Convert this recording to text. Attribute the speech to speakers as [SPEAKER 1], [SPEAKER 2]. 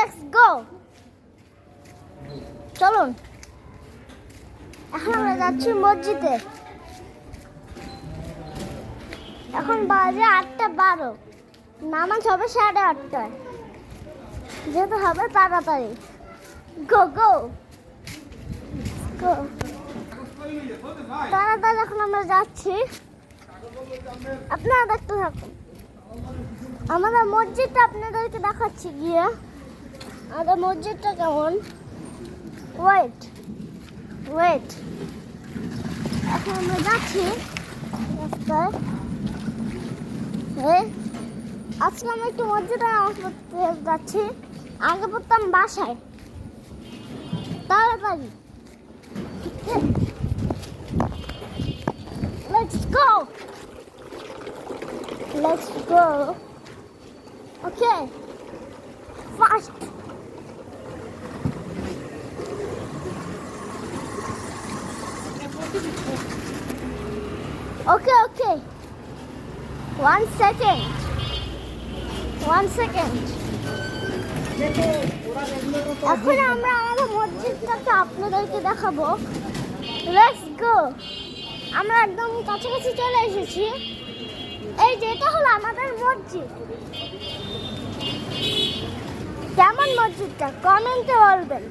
[SPEAKER 1] Let's go চলুন। এখন আমরা যাচ্ছি মসজিদে। এখন বাজে আটটা বারো। নামাজ হবে সাড়ে আটটায়। যেতে হবে তাড়াতাড়ি। গো গো গো তাড়াতাড়ি এখন আমরা যাচ্ছি। আপনারা দেখতে থাকুন। আমাদের মসজিদটা আপনাদেরকে দেখাচ্ছি গিয়ে। আমাদের মসজিদটা কেমন ওয়েট ওয়েট এখন আমরা যাচ্ছি আজকে আমি একটু মসজিদে নামাজ পড়তে যাচ্ছি আগে পড়তাম বাসায় তাড়াতাড়ি Let's go! Let's go. Okay. Fast. Okay, okay. One second. One second. এখন আমরা আমাদের মসজিদটাকে আপনাদেরকে দেখাবো লেটস গো আমরা একদম কাছাকাছি চলে এসেছি এই যে এটা হলো আমাদের মসজিদ কেমন মসজিদটা কমেন্টে বলবেন